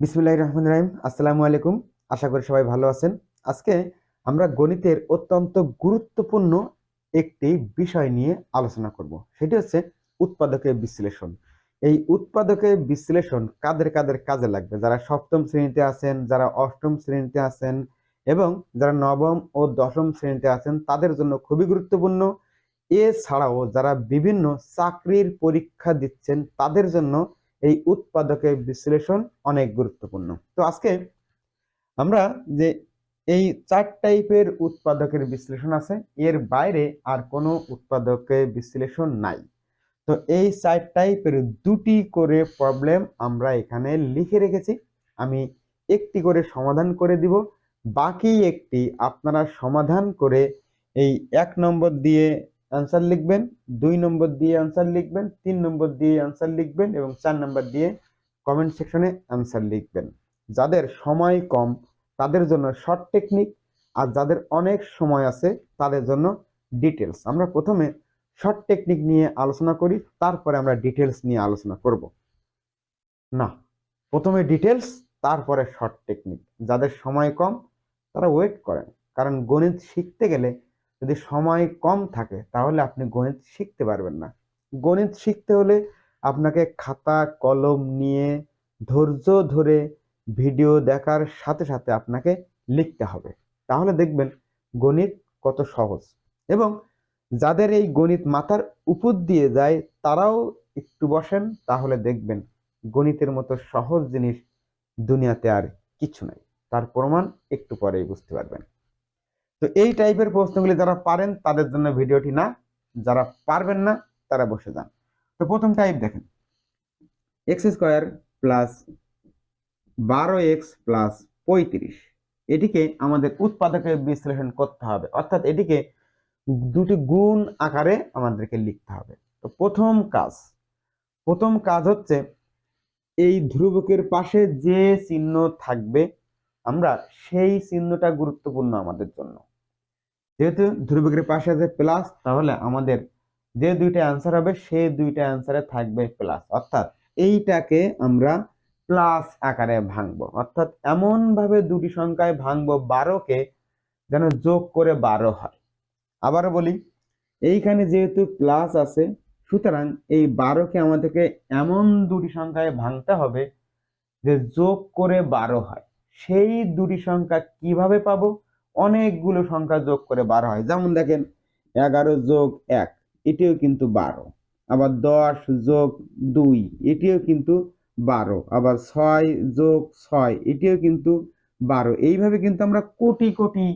বিসমুল্লাহ রহমান রাহিম। আসসালামু আলাইকুম। আশা করি সবাই ভালো আছেন। আজকে আমরা গণিতের অত্যন্ত গুরুত্বপূর্ণ একটি বিষয় নিয়ে আলোচনা করব। সেটি হচ্ছে উৎপাদকের বিশ্লেষণ। এই উৎপাদকের বিশ্লেষণ কাদের কাদের কাজে লাগবে? যারা সপ্তম শ্রেণীতে আছেন, যারা অষ্টম শ্রেণীতে আছেন এবং যারা নবম ও দশম শ্রেণীতে আছেন, তাদের জন্য খুবই গুরুত্বপূর্ণ। এছাড়াও যারা বিভিন্ন চাকরির পরীক্ষা দিচ্ছেন, তাদের জন্য এই উৎপাদকের বিশ্লেষণ অনেক গুরুত্বপূর্ণ। তো আজকে আমরা যে এই চার টাইপের উৎপাদকের বিশ্লেষণ আছে, এর বাইরে আর কোনো উৎপাদকের বিশ্লেষণ নাই। তো এই চার টাইপের দুটি করে প্রবলেম আমরা এখানে লিখে রেখেছি। আমি একটি করে সমাধান করে দিব, বাকি একটি আপনারা সমাধান করে এই এক নম্বর দিয়ে অ্যান্সার লিখবেন, দুই নম্বর দিয়ে অ্যান্সার লিখবেন, তিন নম্বর দিয়ে অ্যান্সার লিখবেন এবং চার নম্বর দিয়ে কমেন্ট সেকশনে অ্যান্সার লিখবেন। যাদের সময় কম, তাদের জন্য শর্ট টেকনিক আর যাদের অনেক সময় আছে, তাদের জন্য ডিটেলস আমরা প্রথমে শর্ট টেকনিক নিয়ে আলোচনা করি, তারপরে আমরা ডিটেলস নিয়ে আলোচনা করব। না, প্রথমে ডিটেলস তারপরে শর্ট টেকনিক যাদের সময় কম, তারা ওয়েট করেন। কারণ গণিত শিখতে গেলে যদি সময় কম থাকে, তাহলে আপনি গণিত শিখতে পারবেন না। গণিত শিখতে হলে আপনাকে খাতা, কলম নিয়ে ধৈর্য ধরে ভিডিও দেখার সাথে সাথে আপনাকে লিখতে হবে। তাহলে দেখবেন গণিত কত সহজ এবং যাদের এই গণিত মাথার উপর দিয়ে যায়, তারাও একটু বসেন, তাহলে দেখবেন গণিতের মতো সহজ জিনিস দুনিয়াতে আর কিছু নাই। তার প্রমাণ একটু পরেই বুঝতে পারবেন। তো এই টাইপের প্রশ্নগুলি যারা পারেন, তাদের জন্য ভিডিওটি না। যারা পারবেন না, তারা বসে যান। তো প্রথম টাইপ দেখেন। এক্স স্কোয়ার প্লাস বারো এক্স প্লাস পঁয়ত্রিশ। এটিকে আমাদের উৎপাদকের বিশ্লেষণ করতে হবে। অর্থাৎ এটিকে দুটি গুণ আকারে আমাদেরকে লিখতে হবে। তো প্রথম কাজ প্রথম কাজ হচ্ছে এই ধ্রুবকের পাশে যে চিহ্ন থাকবে, আমরা সেই চিহ্নটা গুরুত্বপূর্ণ আমাদের জন্য। যেহেতু ধ্রুবকের পাশে আছে প্লাস তাহলে আমাদের যে দুইটা অ্যান্সার হবে, সেই দুইটা অ্যান্সারে থাকবে প্লাস অর্থাৎ এইটাকে আমরা প্লাস আকারে ভাঙবো। অর্থাৎ এমন ভাবে দুটি সংখ্যায় ভাঙবো বারোকে, যেন যোগ করে বারো হয়। আবার বলি, এইখানে যেহেতু প্লাস আছে, সুতরাং এই বারোকে আমাদেরকে এমন দুটি সংখ্যায় ভাঙতে হবে যে যোগ করে বারো হয়। সেই দুটি সংখ্যা কীভাবে পাবো? অনেকগুলো সংখ্যা যোগ করে বারো হয়। যেমন দেখেন, এগারো যোগ এক, এটিও কিন্তু বারো। আবার দশ যোগ দুই, এটিও কিন্তু বারো। আবার ছয় যোগ ছয়, এটিও কিন্তু বারো। এইভাবে কিন্তু আমরা কোটি কোটি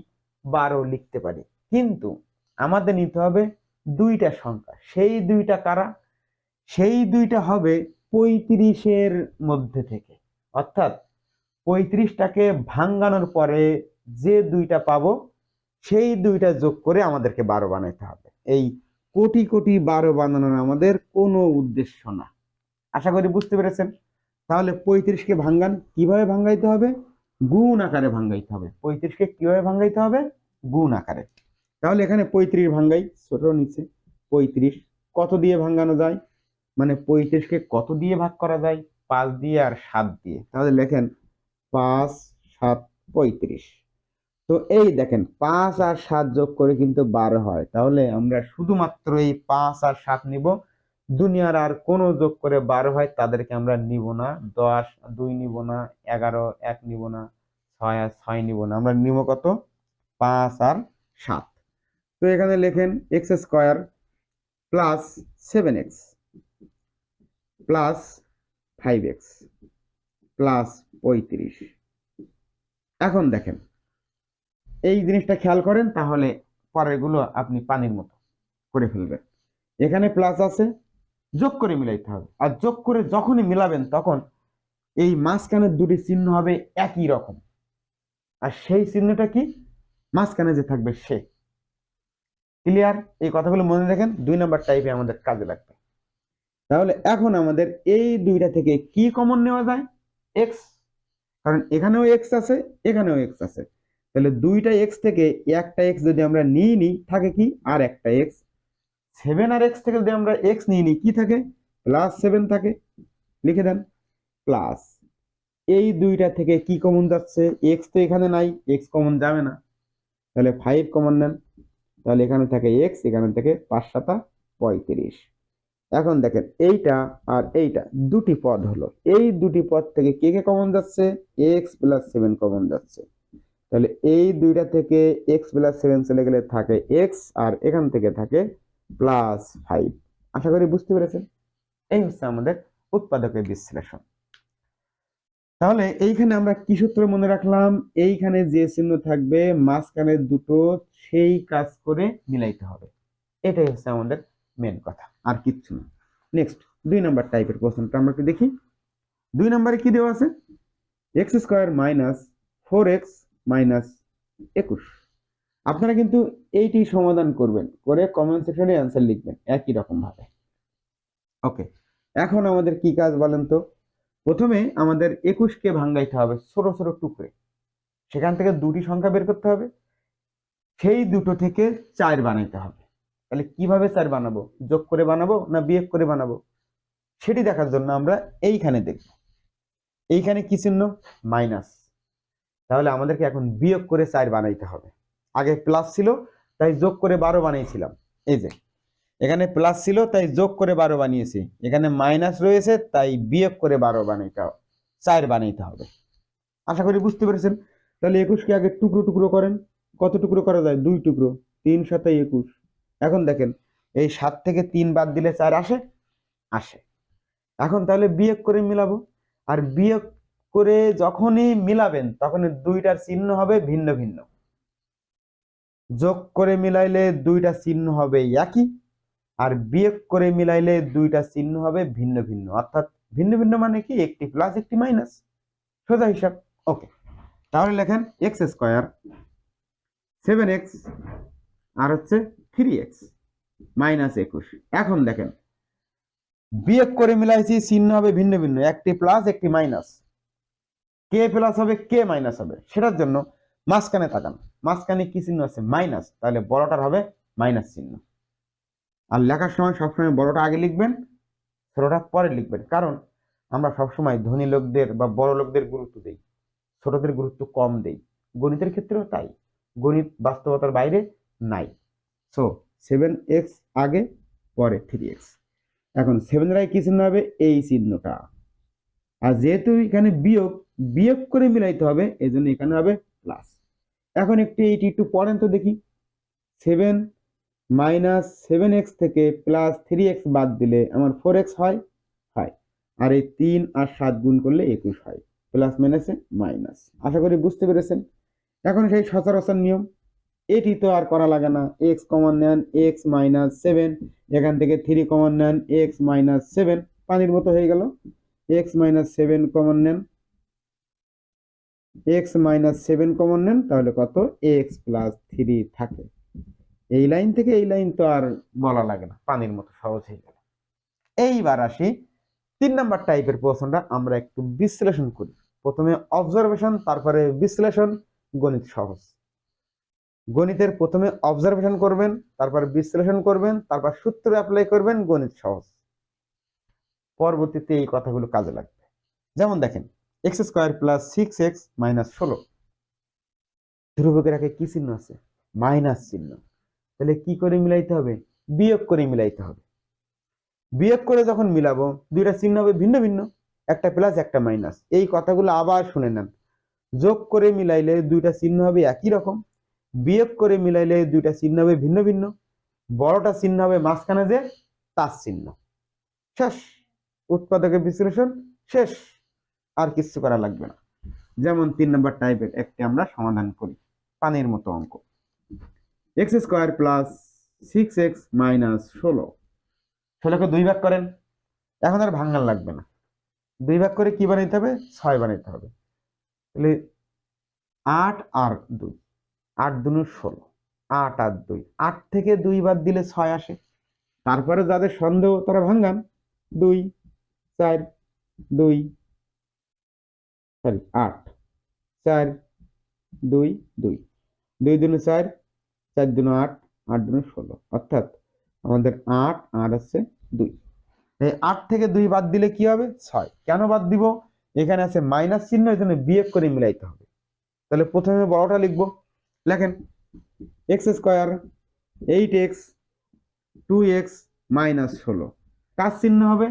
বারো লিখতে পারি। কিন্তু আমাদের নিতে হবে দুইটা সংখ্যা। সেই দুইটা কারা? সেই দুইটা হবে পঁয়ত্রিশের মধ্যে থেকে। অর্থাৎ পঁয়ত্রিশটাকে ভাঙ্গানোর পরে যে দুইটা পাবো, সেই দুইটা যোগ করে আমাদেরকে বারো বানাইতে হবে। এই কোটি কোটি বারো বানানোর আমাদের কোনো উদ্দেশ্য না। আশা করি বুঝতে পেরেছেন? তাহলে পঁয়ত্রিশকে ভাঙ্গান, কীভাবে ভাঙ্গাইতে হবে? গুণ আকারে ভাঙ্গাইতে হবে। পঁয়ত্রিশকে কীভাবে ভাঙ্গাইতে হবে? গুণ আকারে। তাহলে এখানে পঁয়ত্রিশ ভাঙ্গাই, ছোট নিচে। পঁয়ত্রিশ কত দিয়ে ভাঙ্গানো যায়? মানে পঁয়ত্রিশকে কত দিয়ে ভাগ করা যায়? পাঁচ দিয়ে আর সাত দিয়ে। তাহলে লেখেন পাঁচ, সাত, পঁয়ত্রিশ। তো এই দেখেন, পাঁচ আর সাত যোগ করে কিন্তু বারো হয়। তাহলে আমরা শুধুমাত্র এই পাঁচ আর সাত নিব। দুনিয়ার আর কোনো যোগ করে বারো হয়, তাদেরকে আমরা নিব না। দশ, দুই নিব না, এগারো, এক নিব না, ছয় আর ছয় নিব না। আমরা নিব কত? পাঁচ আর সাত। তো এখানে লেখেন x square plus seven x plus five x plus পঁয়ত্রিশ। এখন দেখেন এই জিনিসটা খেয়াল করেন, তাহলে পরেরগুলো আপনি পানির মতো করে ফেলবেন। এখানে প্লাস আছে, যোগ করে মিলাইতে হবে। আর যোগ করে যখনই মিলাবেন তখন এই মাঝখানের দুটি চিহ্ন হবে একই রকম। আর সেই চিহ্নটা কি? মাঝখানে যে থাকবে সে। ক্লিয়ার এই কথাগুলো মনে রাখেন, দুই নম্বর টাইপে আমাদের কাজে লাগবে। তাহলে এখন আমাদের এই দুইটা থেকে কি কমন নেওয়া যায়? এক্স কারণ এখানেও এক্স আছে, এখানেও এক্স আছে। তাহলে দুইটা এক্স থেকে একটা এক্স যদি আমরা নিয়ে নিই, থাকে কি? আর একটা এক্স সেভেন আর এক্স থেকে যদি আমরা এক্স নিয়ে নিই, কি থাকে? প্লাস সেভেন থাকে। লিখে দেন প্লাস এই দুইটা থেকে কি কমন যাচ্ছে? এক্স তো এখানে নাই এক্স কমন যাবে না। তাহলে ফাইভ কমন নেন। তাহলে এখানে থাকে এক্স এখানে থেকে পাঁচ সাতা পঁয়ত্রিশ। এখন দেখেন, এইটা আর এইটা দুটি পদ হলো। এই দুটি পদ থেকে কে কে কমন যাচ্ছে? এক্স প্লাস সেভেন কমন যাচ্ছে। তাহলে এই দুইটা থেকে এক্স প্লাস সেভেন চলে গেলে থাকে এক্স আর এখান থেকে থাকে প্লাস ফাইভ আশা করি বুঝতে পেরেছেন? এই হচ্ছে আমাদের উৎপাদকের বিশ্লেষণ। তাহলে এইখানে আমরা কি সূত্র মনে রাখলাম? এইখানে যে চিহ্ন থাকবে, মাঝখানে দুটো, সেই কাজ করে মিলাইতে হবে। এটাই হচ্ছে আমাদের মেন কথা, আর কিচ্ছু না। নেক্সট দুই নাম্বার টাইপের প্রশ্নটা আমরা একটু দেখি। দুই নাম্বারে কি দেওয়া আছে? X square minus four x minus একুশ। আপনারা কিন্তু এইটি সমাধান করবেন, করে কমেন্ট সেকশনে অ্যান্সার লিখবেন, একই রকম ভাবে ওকে এখন আমাদের কি কাজ বলেন তো? প্রথমে আমাদের একুশকে ভাঙ্গাইতে হবে ছোট ছোট টুকরে। সেখান থেকে দুটি সংখ্যা বের করতে হবে। সেই দুটো থেকে চার বানাইতে হবে। তাহলে কীভাবে চার বানাবো? যোগ করে বানাবো না বিয়োগ করে বানাবো? সেটি দেখার জন্য আমরা এইখানে দেখব। এইখানে কি চিহ্ন? মাইনাস। তাহলে আমাদেরকে এখন বিয়োগ করে চার বানাইতে হবে। আগে প্লাস ছিল, তাই যোগ করে বারো বানিয়েছিলাম। এই যে, এখানে প্লাস ছিল, তাই যোগ করে বারো বানিয়েছি। এখানে মাইনাস রয়েছে, তাই বিয়োগ করে বারো বানাইতে হবে, চার বানাইতে হবে। আশা করি বুঝতে পেরেছেন? তাহলে একুশকে আগে টুকরো টুকরো করেন। কত টুকরো করা যায়? দুই টুকরো। তিন সাথে একুশ। এখন দেখেন, এই সাত থেকে তিন বাদ দিলে চার আসে? আসে। এখন তাহলে বিয়োগ করে মিলাবো। আর বিয়োগ করে যখনই মিলাবেন তখন দুইটার চিহ্ন হবে ভিন্ন ভিন্ন। যোগ করে মিলাইলে দুইটা চিহ্ন হবে একই, আর বিয়োগ করে মিলাইলে দুইটা চিহ্ন হবে ভিন্ন ভিন্ন। অর্থাৎ ভিন্ন ভিন্ন মানে কি? একটি প্লাস একটি মাইনাস সোজা হিসাব। ওকে তাহলে লেখেন এক্স স্কোয়ার সেভেন এক্স আর হচ্ছে থ্রি এক্স মাইনাস একুশ। এখন দেখেন, বিয়োগ করে মিলাইছি, চিহ্ন হবে ভিন্ন ভিন্ন। একটি প্লাস একটি মাইনাস কে প্লাস হবে, কে মাইনাস হবে? সেটার জন্য মাঝখানে তাকান মাঝখানে কি চিহ্ন আছে? মাইনাস তাহলে বড়টার হবে মাইনাস চিহ্ন। আর লেখার সময় সবসময় বড়টা আগে লিখবেন, ছোটটা পরে লিখবেন। কারণ আমরা সবসময় ধনী লোকদের বা বড় লোকদের গুরুত্ব দেই, ছোটদের গুরুত্ব কম দেই। গণিতের ক্ষেত্রেও তাই। গণিত বাস্তবতার বাইরে নাই। সো সেভেন এক্স আগে, পরে থ্রি এক্স এখন সেভেনের আগে কি চিহ্ন হবে? এই চিহ্নটা। আর যেহেতু এখানে বিয়োগ বিয়োগ করে মিলাইতে হবে এই জন্য এখানে হবে প্লাস এখন একটু এইটি একটু পড়েন তো দেখি। সেভেন মাইনাস সেভেন এক্স থেকে প্লাস থ্রি এক্স বাদ দিলে আমার ফোর এক্স হয় হয়। আর এই তিন আর সাত গুণ করলে একুশ হয় প্লাস মাইনাসে মাইনাস আশা করি বুঝতে পেরেছেন। এখন সেই সচরাচর নিয়ম, এটি তো আর করা লাগে না। এক্স কমন নেন এক্স মাইনাস সেভেন এখান থেকে থ্রি কমন নেন এক্স মাইনাস সেভেন পানির মতো হয়ে গেল। এক্স মাইনাস সেভেন কমন নেন এক্স মাইনাস সেভেন কমন নেন, তাহলে কত? এক্স প্লাস থ্রি থাকে। এই লাইন থেকে এই লাইন তো আর বলা লাগে না, পানির মতো সহজ হয়ে গেল। এইবার আসি, তিন নাম্বার টাইপের প্রশ্নটা আমরা একটু বিশ্লেষণ করি। প্রথমে অবজারভেশন তারপরে বিশ্লেষণ, গণিত সহজ। গণিতের প্রথমে অবজারভেশন করবেন, তারপর বিশ্লেষণ করবেন, তারপর সূত্র অ্যাপ্লাই করবেন, গণিত সহজ। পরবর্তীতে এই কথাগুলো কাজে লাগবে। যেমন দেখেন x square plus six x minus ষোলো। ধ্রুবকের আগে কি চিহ্ন আছে? মাইনাস চিহ্ন। তাহলে কি করে মিলাইতে হবে? বিয়োগ করে মিলাইতে হবে। বিয়োগ করে যখন মিলাবো, দুইটা চিহ্ন হবে ভিন্ন ভিন্ন। একটা প্লাস, একটা মাইনাস। এই কথাগুলো আবার শুনে নেন। যোগ করে মিলাইলে দুইটা চিহ্ন হবে একই রকম। বিয়োগ করে মিলাইলে দুইটা চিহ্ন হবে ভিন্ন ভিন্ন। বড়টা চিহ্ন হবে মাঝখানে যে তার চিহ্ন। শেষ। উৎপাদকের বিশ্লেষণ শেষ। আর কিছু করা লাগবে না। যেমন তিন নম্বর টাইপের একটি আমরা সমাধান করি, পানির মতো অঙ্ক। X square plus six x minus ষোলো। ষোলোকে দুই ভাগ করেন, এখন আর ভাঙান লাগবে না। দুই ভাগ করে কি বানাইতে হবে? ছয় বানাইতে হবে। তাহলে আট আর দুই, আট দুনো ষোলো, আট আর দুই। আট থেকে দুই বাদ দিলে ছয় আসে। তারপরে যাদের সন্দেহ, তারা ভাঙ্গান দুই, চার, দুই সরি, আট। চার, দুই দুই। দুই দুনো চার চার দুনো আট আট দুনো ষোলো। অর্থাৎ আমাদের আট আর আছে দুই। এই আট থেকে দুই বাদ দিলে কি হবে? ছয়। কেন বাদ দিব? এখানে আছে মাইনাস চিহ্ন, এই জন্য বিয়োগ করে মিলাইতে হবে। তাহলে প্রথমে বড়টা লিখব। লেখেন, x square eight x two x minus ষোলো। কাজ চিহ্ন হবে?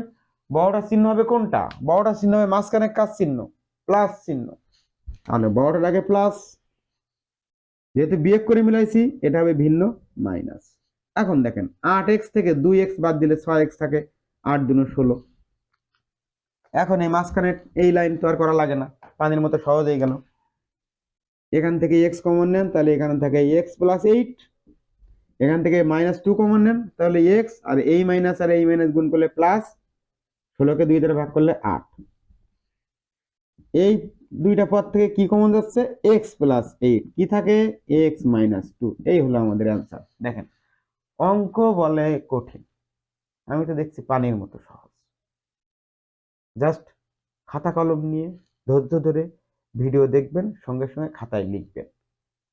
বড়টা চিহ্ন হবে কোনটা? বড়টা চিহ্ন হবে মাঝখানে কাজ চিহ্ন? প্লাস চিহ্ন। তাহলে বড়টা লাগে প্লাস। যেহেতু বিয়োগ করে মিলাইছি, এটা হবে ভিন্ন মাইনাস। এখন দেখেন, আট এক্স থেকে দুই এক্স বাদ দিলে ছয় এক্স থাকে, আট দুনো ষোলো। এখন এই মাঝখানে এই লাইন তো আর করা লাগে না, পানির মতো সহজ হয়ে গেল। এখান থেকে এক্স কমন নেন, তাহলে এখানে থাকে এক্স প্লাস এইট এখান থেকে মাইনাস টু কমন নেন, তাহলে এক্স আর এই মাইনাস আর এই মাইনাস গুণ করলে প্লাস ষোলোকে দুই দ্বারা ভাগ করলে আট। এই দুইটা পদ থেকে কি কমন যাচ্ছে? এক্স প্লাস এইট কি থাকে? এক্স মাইনাস টু এই হলো আমাদের অ্যান্সার দেখেন, অঙ্ক বলে কঠিন। আমি তো দেখছি পানির মতো সহজ। জাস্ট খাতা কলম নিয়ে ধৈর্য ধরে ভিডিও দেখবেন, সঙ্গে সঙ্গে খাতায় লিখবেন।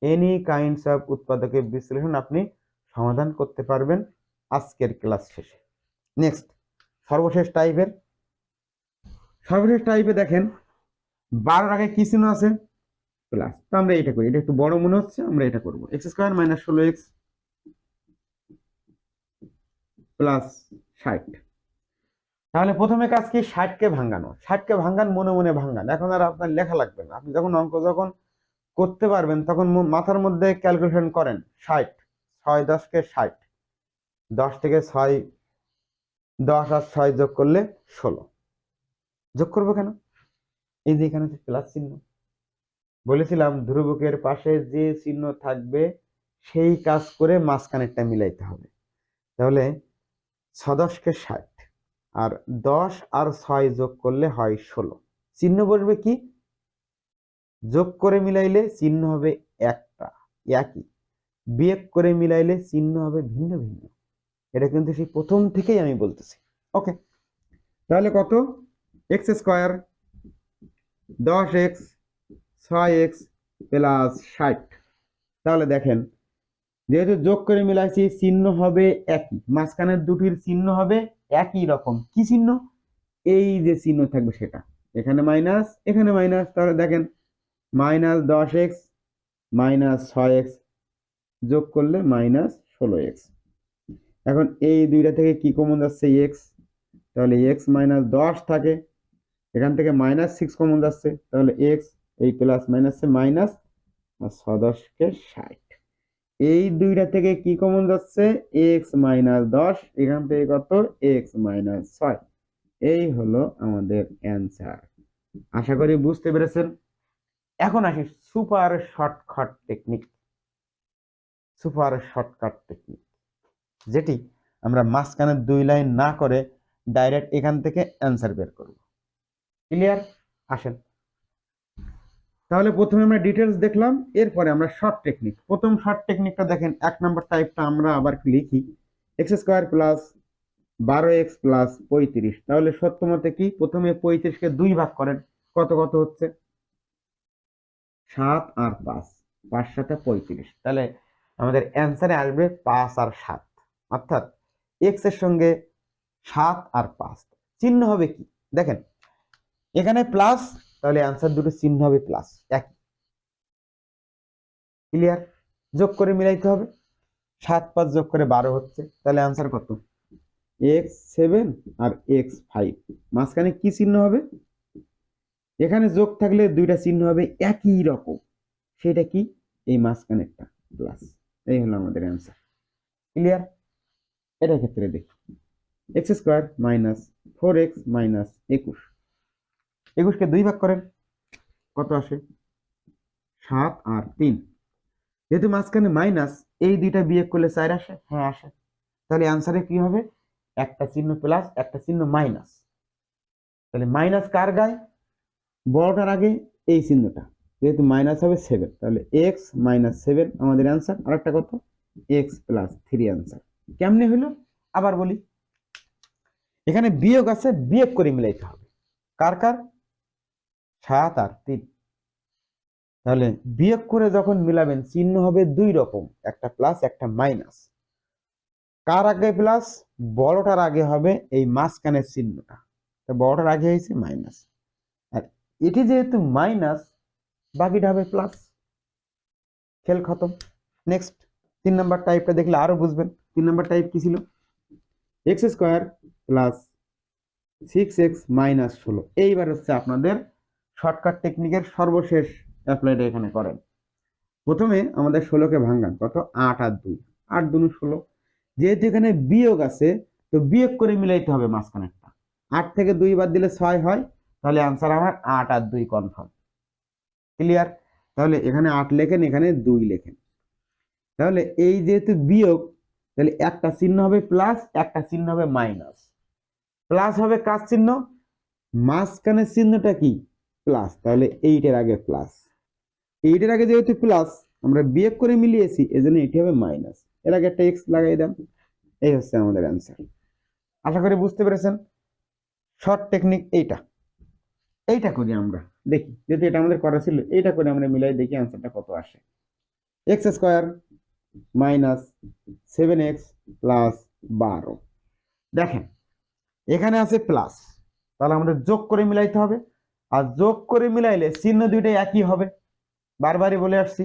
এনি কাইন্ডস অফ উৎপাদকের বিশ্লেষণ আপনি সমাধান করতে পারবেন আজকের ক্লাস শেষে। নেক্সট সর্বশেষ টাইপের সর্বশেষ টাইপে দেখেন বারোর আগে কি চিহ্ন আছে? প্লাস। তো আমরা এটা করি। এটা একটু বড় মনে হচ্ছে, আমরা এটা করব। এক্স স্কোয়ার মাইনাস ষোলো এক্স প্লাস ষাট। তাহলে প্রথমে কাজ কি? ষাটকে ভাঙানো ষাটকে ভাঙান মনে মনে ভাঙান এখন আর আপনার লেখা লাগবে না। আপনি যখন অঙ্ক যখন করতে পারবেন, তখন মাথার মধ্যে ক্যালকুলেশন করেন। ষাট, ছয় দশকে ষাট। দশ থেকে ছয়, দশ আর ছয় যোগ করলে ষোলো। যোগ করব কেন? এই যে এখানে প্লাস চিহ্ন। বলেছিলাম ধ্রুবকের পাশে যে চিহ্ন থাকবে, সেই কাজ করে মাঝখানেরটা মিলাইতে হবে। তাহলে ছ দশকে ষাট আর দশ আর ছয় যোগ করলে হয় ষোলো। চিহ্ন বসবে কি? যোগ করে মিলাইলে চিহ্ন হবে একটা, একই। বিয়োগ করে মিলাইলে চিহ্ন হবে ভিন্ন ভিন্ন। এটা কিন্তু সেই প্রথম থেকেই আমি বলতেছি। ওকে, তাহলে কত? এক্স স্কোয়ার দশ এক্স, ছয় এক্স প্লাস ষাট। তাহলে দেখেন, যেহেতু যোগ করে মিলাইছি, চিহ্ন হবে একই। মাঝখানের দুটির চিহ্ন হবে একই রকম। কি চিহ্ন? এই যে চিহ্ন থাকবে সেটা। এখানে মাইনাস এখানে মাইনাস। তাহলে দেখেন, মাইনাস দশ এক্স মাইনাস ছয় এক্স যোগ করলে মাইনাস ষোলো এক্স। এখন এই দুইটা থেকে কি কমন যাচ্ছে? এক্স। তাহলে এক্স মাইনাস দশ থাকে। এখান থেকে মাইনাস সিক্স কমন যাচ্ছে, তাহলে এক্স এই প্লাস মাইনাসে মাইনাস আর ছ দশকে ষাট। এই দুইটা থেকে কি কমন যাচ্ছে? এক্স মাইনাস দশ, এখান থেকে কত? এক্স মাইনাস ছয়। এই হলো আমাদের অ্যান্সার আশা করি বুঝতে পেরেছেন। এখন আসি super shortcut technique super shortcut technique যেটি আমরা মাঝখানে দুই লাইন না করে ডাইরেক্ট এখান থেকে অ্যান্সার বের করব। ক্লিয়ার আসেন। তাহলে প্রথমে আমরা ডিটেলস দেখলাম, এরপরে আমরা শর্ট টেকনিক প্রথম শর্ট টেকনিকটা দেখেন, এক নম্বর টাইপটা আমরা আবার লিখি? এক্স স্কোয়ার প্লাস বারো এক্স প্লাস পঁয়ত্রিশ। তাহলে সত্য মতে কি? প্রথমে পঁয়ত্রিশকে দুই ভাগ করেন, কত কত হচ্ছে? সাত আর পাঁচ। পাঁচ সাথে পঁয়ত্রিশ। তাহলে আমাদের অ্যান্সারে আসবে পাঁচ আর সাত। অর্থাৎ এক্সের সঙ্গে সাত আর পাঁচ। চিহ্ন হবে কি? দেখেন এখানে প্লাস তাহলে অ্যান্সার দুটো চিহ্ন হবে প্লাস একই। ক্লিয়ার যোগ করে মিলাইতে হবে। সাত পাঁচ যোগ করে বারো হচ্ছে, তাহলে অ্যান্সার কত? এক্স সেভেন আর এক্স ফাইভ মাঝখানে কি চিহ্ন হবে? এখানে যোগ থাকলে দুইটা চিহ্ন হবে একই রকম। সেটা কি? এই মাঝখানেরটা প্লাস এই হলো আমাদের অ্যান্সার ক্লিয়ার এটা ক্ষেত্রে দেখি। X square minus four x minus একুশ। একুশকে দুই ভাগ করেন, কত আসে? সাত আর তিন। যেহেতু মাঝখানে মাইনাস এই দুইটা বিয়োগ করলে চার আসে? হ্যাঁ আসে। তাহলে অ্যান্সারে কি হবে? একটা চিহ্ন প্লাস একটা চিহ্ন মাইনাস তাহলে মাইনাস কার গায়ে? বড়টার আগে এই চিহ্নটা। যেহেতু মাইনাস হবে সেভেন তাহলে এক্স মাইনাস সেভেন আমাদের অ্যান্সার আর একটা কত? এক্স প্লাস থ্রি অ্যান্সার কেমনি হলো? আবার বলি। এখানে বিয়োগ আছে, বিয়োগ করে মিলাইতে হবে। কার কার? সাত আর তিন। তাহলে বিয়োগ করে যখন মিলাবেন, চিহ্ন হবে দুই রকম, একটা প্লাস একটা মাইনাস কার আগে প্লাস বড়টার আগে হবে এই মাঝখানের চিহ্নটা। তো বড়টার আগে হয়েছে মাইনাস আর এটি যেহেতু মাইনাস বাকিটা হবে প্লাস খেল খতম। নেক্সট তিন নাম্বার টাইপটা দেখলে আরও বুঝবেন। তিন নাম্বার টাইপ কি ছিল? X square plus six x minus ষোলো। এইবার হচ্ছে আপনাদের শর্টকাট টেকনিকের সর্বশেষ অ্যাপ্লাইটা এখানে করেন। প্রথমে আমাদের ষোলোকে ভাঙ্গান কত? আট আর দুই। আট দুই ষোলো। যেহেতু এখানে বিয়োগ আছে, তো বিয়োগ করে মিলাইতে হবে মাঝখানেরটা। আট থেকে দুই বাদ দিলে ছয় হয়, তাহলে আনসার আমার আট আর দুই কনফার্ম ক্লিয়ার তাহলে এখানে আট লেখেন, এখানে দুই লেখেন। তাহলে এই যেহেতু বিয়োগ, তাহলে একটা চিহ্ন হবে প্লাস একটা চিহ্ন হবে মাইনাস প্লাস হবে কার চিহ্ন? মাঝখানের চিহ্নটা কি? প্লাস তাহলে এইটার আগে প্লাস এইটার আগে যেহেতু প্লাস আমরা বিয়োগ করে মিলিয়েছি, এজন্য এটি হবে মাইনাস এর আগে একটা এক্স লাগাই দেন, এই হচ্ছে আমাদের অ্যান্সার আশা করি বুঝতে পেরেছেন? শর্ট টেকনিক এইটা। এইটা করি আমরা, দেখি, যেহেতু এটা আমাদের করা ছিল, এইটা করে আমরা মিলাই দেখি অ্যান্সারটা কত আসে। X square minus seven x plus বারো দেখেন, এখানে আছে প্লাস তাহলে আমাদের যোগ করে মিলাইতে হবে। আর যোগ করে মিলাইলে চিহ্ন দুইটাই একই হবে। বারবারই বলে আসছি।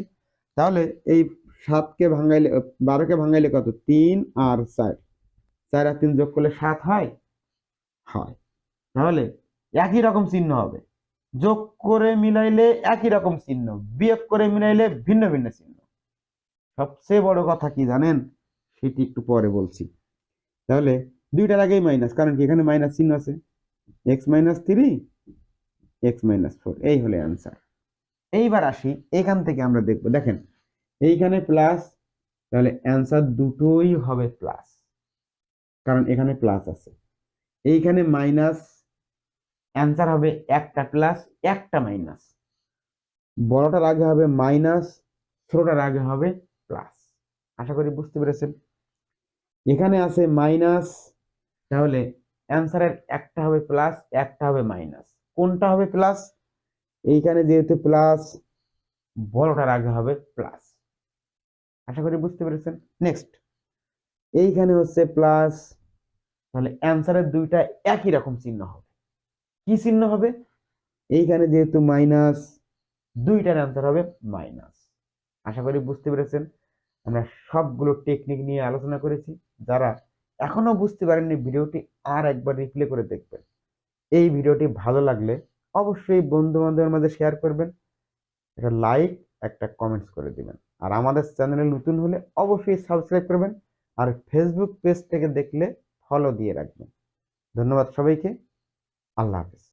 তাহলে এই সাতকে ভাঙাইলে বারোকে ভাঙাইলে কত? তিন আর চার। চার আর তিন যোগ করলে সাত হয়? হয়। তাহলে একই রকম চিহ্ন হবে। যোগ করে মিলাইলে একই রকম চিহ্ন, বিয়োগ করে মিলাইলে ভিন্ন ভিন্ন চিহ্ন। সবচেয়ে বড় কথা কি জানেন? সেটি একটু পরে বলছি। তাহলে দুইটার আগেই মাইনাস, কারণ কি এখানে মাইনাস চিহ্ন আছে? X minus three x minus four এই হলে অ্যান্সার এইবার আসি, এখান থেকে আমরা দেখব, দেখেন, এইখানে প্লাস তাহলে অ্যান্সার দুটোই হবে প্লাস কারণ এখানে প্লাস আছে। এইখানে মাইনাস অ্যান্সার হবে একটা প্লাস একটা মাইনাস বড়টার আগে হবে মাইনাস ছোটটার আগে হবে প্লাস আশা করি বুঝতে পেরেছেন? এখানে আছে মাইনাস তাহলে অ্যান্সারের একটা হবে প্লাস একটা হবে মাইনাস কোনটা হবে প্লাস এইখানে যেহেতু প্লাস বড়টার আগে হবে প্লাস আশা করি বুঝতে পেরেছেন? নেক্সট এইখানে হচ্ছে প্লাস তাহলে অ্যান্সারের দুইটা একই রকম চিহ্ন হবে। কি চিহ্ন হবে? এইখানে যেহেতু মাইনাস দুইটার অ্যান্সার হবে মাইনাস আশা করি বুঝতে পেরেছেন? আমরা সবগুলো টেকনিক নিয়ে আলোচনা করেছি। যারা এখনও বুঝতে পারেননি, ভিডিওটি আর একবার রিপ্লে করে দেখবেন। এই ভিডিওটি ভালো লাগলে অবশ্যই বন্ধুবান্ধবের মাঝে শেয়ার করবেন, একটা লাইক একটা কমেন্টস করে দিবেন। আর আমাদের চ্যানেলে নতুন হলে অবশ্যই সাবস্ক্রাইব করবেন আর ফেসবুক পেজ থেকে দেখলে ফলো দিয়ে রাখবেন। ধন্যবাদ সবাইকে, আল্লাহ হাফেজ।